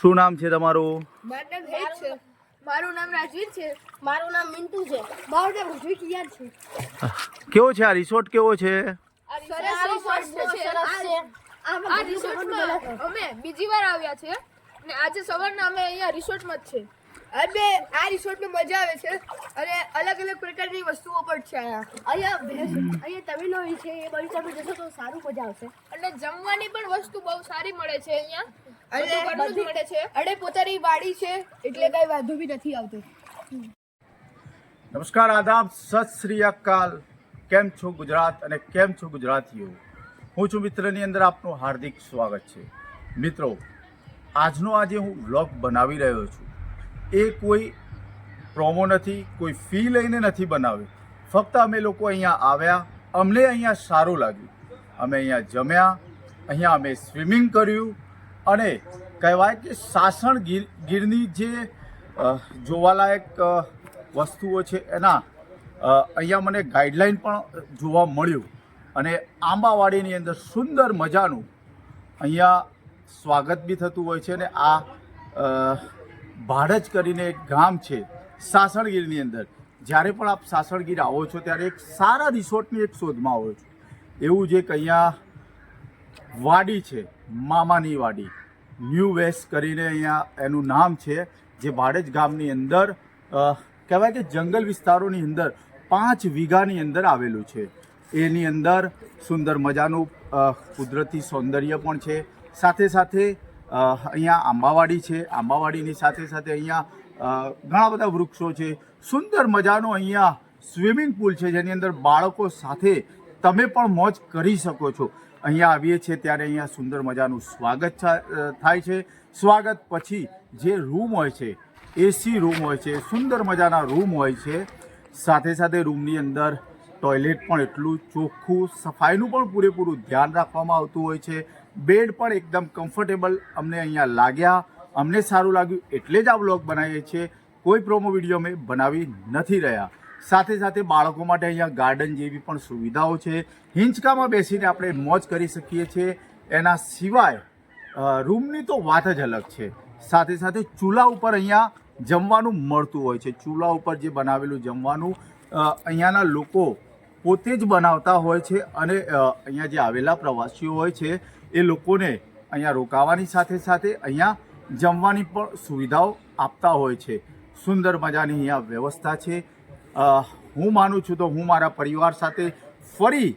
શું નામ છે તમારું? મારું નામ હેત છે. મારું નામ રાજવીર છે. મારું નામ મિન્ટુ છે. મારું નામ ઋત્વિક યાદ છે. કેવો છે આ રિસોર્ટ કેવો છે? સરસ સારું રિસોર્ટ છે સરસ છે. આમાં આ રિસોર્ટમાં અમે બીજી વાર આવ્યા છે ને આજે સવારના અમે અહીંયા રિસોર્ટમાં જ છે. અને આ રિસોર્ટમાં મજા આવે છે અને અલગ અલગ પ્રકારની વસ્તુઓ પણ છે અહીંયા. અહીંયા તમિલો છે એ બગીચામાં જશો તો સારું મજા આવશે. અને જમવાની પણ વસ્તુ બહુ સારી મળે છે અહીંયા. અને બધું ઘરનું જ બધી- મળે છે. અને પોતાની વાડી છે એટલે કઈ વાંધો બી નથી આવતો. નમસ્કાર આદાબ. સત શ્રી અકાલ. કેમ છો ગુજરાત અને કેમ છો ગુજરાતીઓ? હું છું મિત્રની અંદર આપનું હાર્દિક સ્વાગત છે. મિત્રો આજનો આજે હું વ્લોગ બનાવી રહ્યો છું. એ કોઈ પ્રોમો નથી કોઈ ફી લઈને નથી બનાવ્યું. ફક્ત અમે લોકો અહીંયા આવ્યા. અમને અહીંયા સારું લાગ્યું. અમે અહીંયા જમ્યા. અહીંયા અમે સ્વિમિંગ કર્યું. અને કહેવાય કે સાસણ ગીર, ગીરની જે જોવાલાયક વસ્તુઓ છે એના અહીંયા મને ગાઈડલાઈન પણ જોવા મળ્યું. અને આંબાવાડીની અંદર સુંદર મજાનું અહીંયા સ્વાગત બી થતું હોય છે અને આ ભાડજ કરીને એક ગામ છે સાસણગીરની અંદર. જ્યારે પણ આપ સાસણગીર આવો છો ત્યારે એક સારા રિસોર્ટની એક શોધમાં આવો છો. એવું જ એક અહીંયા વાડી છે, મામાની વાડી. ન્યૂ વેસ્ટ કરીને અહીંયા એનું નામ છે, જે ભાડેજ ગામની અંદર કહેવાય કે જંગલ વિસ્તારોની અંદર પાંચ વીઘાની અંદર આવેલું છે. એની અંદર સુંદર મજાનું કુદરતી સૌંદર્ય પણ છે. સાથે સાથે અહીંયા આંબાવાડી છે. આંબાવાડીની સાથે સાથે અહીંયા ઘણા બધા વૃક્ષો છે. સુંદર મજાનો અહીંયા સ્વિમિંગ પુલ છે, જેની અંદર બાળકો સાથે તમે પણ મોજ કરી શકો છો. અહીંયા આવીએ છીએ ત્યારે અહીંયા સુંદર મજાનું સ્વાગત થાય છે. સ્વાગત પછી જે રૂમ હોય છે એસી રૂમ હોય છે, સુંદર મજાના રૂમ હોય છે, સાથે સાથે રૂમની અંદર ટોયલેટ પણ એટલું ચોખ્ખું, સફાઈનું પણ પૂરેપૂરું ધ્યાન રાખવામાં આવતું હોય છે. બેડ પણ એકદમ કમ્ફર્ટેબલ અમને અહીંયા લાગ્યા. અમને સારું લાગ્યું એટલે જ આ બ્લોગ બનાવીએ છીએ. કોઈ પ્રોમો વીડિયો અમે બનાવી નથી રહ્યા. સાથે સાથે બાળકો માટે અહીંયા ગાર્ડન જેવી પણ સુવિધાઓ છે. હિંચકામાં બેસીને આપણે મોજ કરી શકીએ છીએ. એના સિવાય રૂમની તો વાત જ અલગ છે. સાથે સાથે ચૂલા ઉપર અહીંયા જમવાનું મળતું હોય છે. ચૂલા ઉપર જે બનાવેલું જમવાનું અહીંયાના લોકો પોતે જ બનાવતા હોય છે અને અહીંયા જે આવેલા પ્રવાસીઓ હોય છે, એ લોકોને અહીંયા રોકાવાની સાથે સાથે અહીંયા જમવાની પણ સુવિધાઓ આપતા હોય છે. સુંદર મજાની અહીંયા વ્યવસ્થા છે. હું માનું છું તો હું મારા પરિવાર સાથે ફરી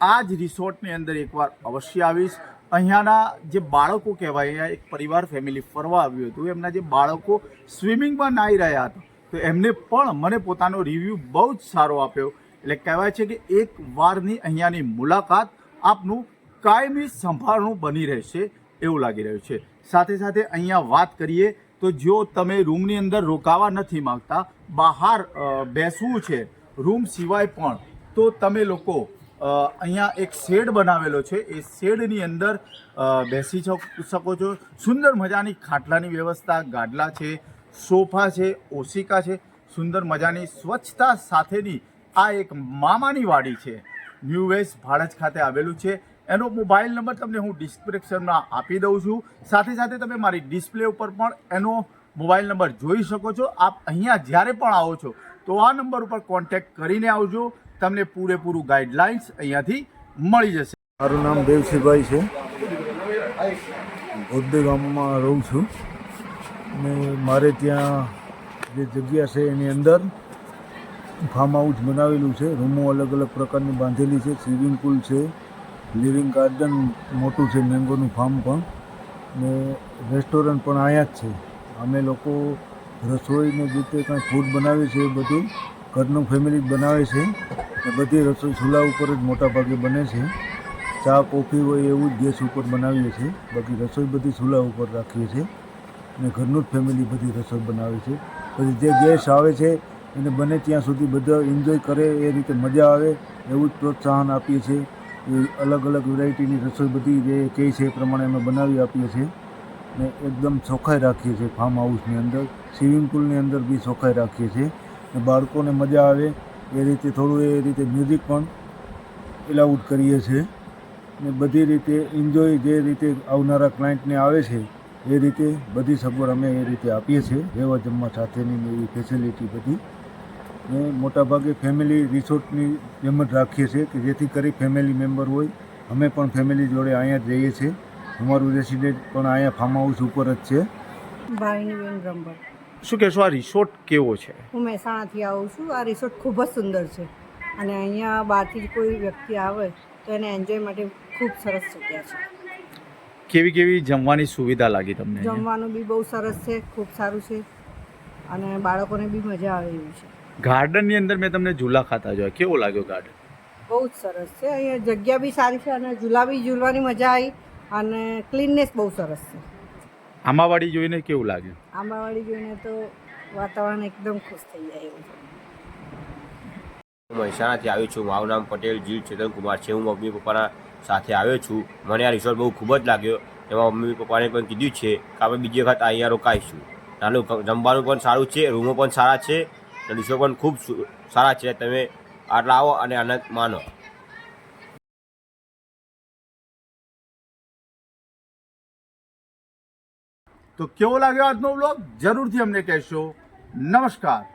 આ જ રિસોર્ટની અંદર એકવાર અવશ્ય આવીશ. અહીંયાના જે બાળકો કહેવાય, અહીંયા એક પરિવાર ફેમિલી ફરવા આવ્યું હતું, એમના જે બાળકો સ્વિમિંગમાં નાહી રહ્યા હતા, તો એમને પણ મને પોતાનો રિવ્યૂ બહુ જ સારો આપ્યો. એટલે કહેવાય છે કે એક વારની અહીંયાની મુલાકાત આપનું કાયમી સંભાળનું બની રહેશે એવું લાગી રહ્યું છે. સાથે સાથે અહીંયા વાત કરીએ તો જો તમે રૂમની અંદર રોકાવા નથી માંગતા, બહાર બેસવું છે, રૂમ સિવાય પણ, તો તમે લોકો અહીંયા એક શેડ બનાવેલો છે. એ શેડની અંદર બેસી શક- છો. સુંદર મજાની ખાટલાની વ્યવસ્થા, ગાડલા છે, સોફા છે, ઓશિકા છે. સુંદર મજાની સ્વચ્છતા સાથેની આ એક મામાની વાડી છે. ન્યૂ વેસ્ટ ભાડજ ખાતે આવેલું છે. એનો મોબાઈલ નંબર તમને હું ડિસ્ક્રિપ્શનમાં આપી દઉં છું. સાથે સાથે તમે મારી ડિસ્પ્લે ઉપર પણ એનો મોબાઈલ નંબર જોઈ શકો છો. આપ અહીંયા જ્યારે પણ આવો છો, તો આ નંબર ઉપર કોન્ટેક્ટ કરીને આવજો. તમને પૂરેપૂરું ગાઈડલાઇન્સ અહીંયાથી મળી જશે. મારું નામ દેવસિંહભાઈ છે. બૌદ્ધ ગામમાં રહું છું. ને મારે ત્યાં જે જગ્યા છે એની અંદર ફાર્મ હાઉસ બનાવેલું છે. રૂમો અલગ અલગ પ્રકારની બાંધેલી છે. સ્વિમિંગ પુલ છે. લિવિંગ ગાર્ડન મોટું છે, મેંગોનું ફાર્મ પણ. ને રેસ્ટોરન્ટ પણ અહીંયા જ છે. અમે લોકો રસોઈને જે તે કાંઈ ફૂડ બનાવીએ છીએ એ બધું ઘરનું ફેમિલી જ બનાવે છે. ને બધી રસોઈ ચૂલા ઉપર જ મોટા ભાગે બને છે. ચા, કોફી હોય એવું જ ગેસ ઉપર બનાવીએ છીએ. બાકી રસોઈ બધી ચૂલા ઉપર રાખીએ છીએ. ને ઘરનું જ ફેમિલી બધી રસોઈ બનાવે છે. પછી જે ગેસ આવે છે, એને બને ત્યાં સુધી બધા એન્જોય કરે, એ રીતે મજા આવે, એવું જ પ્રોત્સાહન આપીએ છીએ. એ અલગ અલગ વેરાયટીની રસોઈ બધી જે કહે છે એ પ્રમાણે અમે બનાવી આપીએ છીએ ને એકદમ ચોખ્ખાઈ રાખીએ છીએ ફાર્મ હાઉસની અંદર સ્વિમિંગ પુલની અંદર બી ચોખ્ખાઈ રાખીએ છીએ ને બાળકોને મજા આવે એ રીતે થોડું એ રીતે મ્યુઝિક પણ એલાઉડ કરીએ છીએ ને બધી રીતે એન્જોય જે રીતે આવનારા ક્લાયન્ટને આવે છે એ રીતે બધી સગવડ અમે એ રીતે આપીએ છીએ રહેવા જમવા સાથેની એવી ફેસિલિટી બધી ને મોટાભાગે ફેમિલી રિસોર્ટની જેમ જ રાખીએ છીએ કે જેથી કરી ફેમિલી મેમ્બર હોય. અમે પણ ફેમિલી જોડે અહીંયા જ રહીએ છીએ. અમારું રેસિડેન્ટ પણ અહીંયા ફાર્મ હાઉસ ઉપર જ છે. ભાવિનીબેન બ્રહ્મભટ્ટ શું કહેશો આ રિસોર્ટ કેવો છે? હું મહેસાણાથી આવું છું. આ રિસોર્ટ ખૂબ જ સુંદર છે. અને અહીંયા બહારથી કોઈ વ્યક્તિ આવે તો એને એન્જોય માટે ખૂબ સરસ જગ્યા છે. કેવી કેવી જમવાની સુવિધા લાગી તમને જમવાનું બી બહુ સરસ છે ખૂબ સારું છે. અને બાળકોને બી મજા આવે એવું છે. ગાર્ડનની અંદર મેં તમને ઝૂલા ખાતા જોયા. કેવો લાગ્યો ગાર્ડન? બહુ જ સરસ છે. અહીંયા જગ્યા બી સારી છે અને ઝૂલા બી ઝૂલવાની મજા આવી અને ક્લીનનેસ બહુ સરસ છે. આંબાવાડી જોઈને કેવું લાગ્યું? આંબાવાડી જોઈને તો વાતાવરણ એકદમ ખુશ થઈ જાય એવું હું મહેસાણાથી આવ્યો છું. મારું નામ પટેલ જીલ ચેતન કુમાર છે. હું મમ્મી પપ્પાના સાથે આવ્યો છું. મને આ રિસોર્ટ બહુ ખૂબ જ લાગ્યો. એમાં મમ્મી પપ્પાને પણ કીધું છે કે આપણે બીજી વખત અહીંયા રોકાઈશું. નાનું જમવાનું પણ સારું છે રૂમો પણ સારા છે. પણ ખૂબ સારા છે. તમે આટલા આવો અને આનંદ માનો. તો કેવો લાગ્યો આજનો બ્લોગ જરૂરથી અમને કહેશો. નમસ્કાર.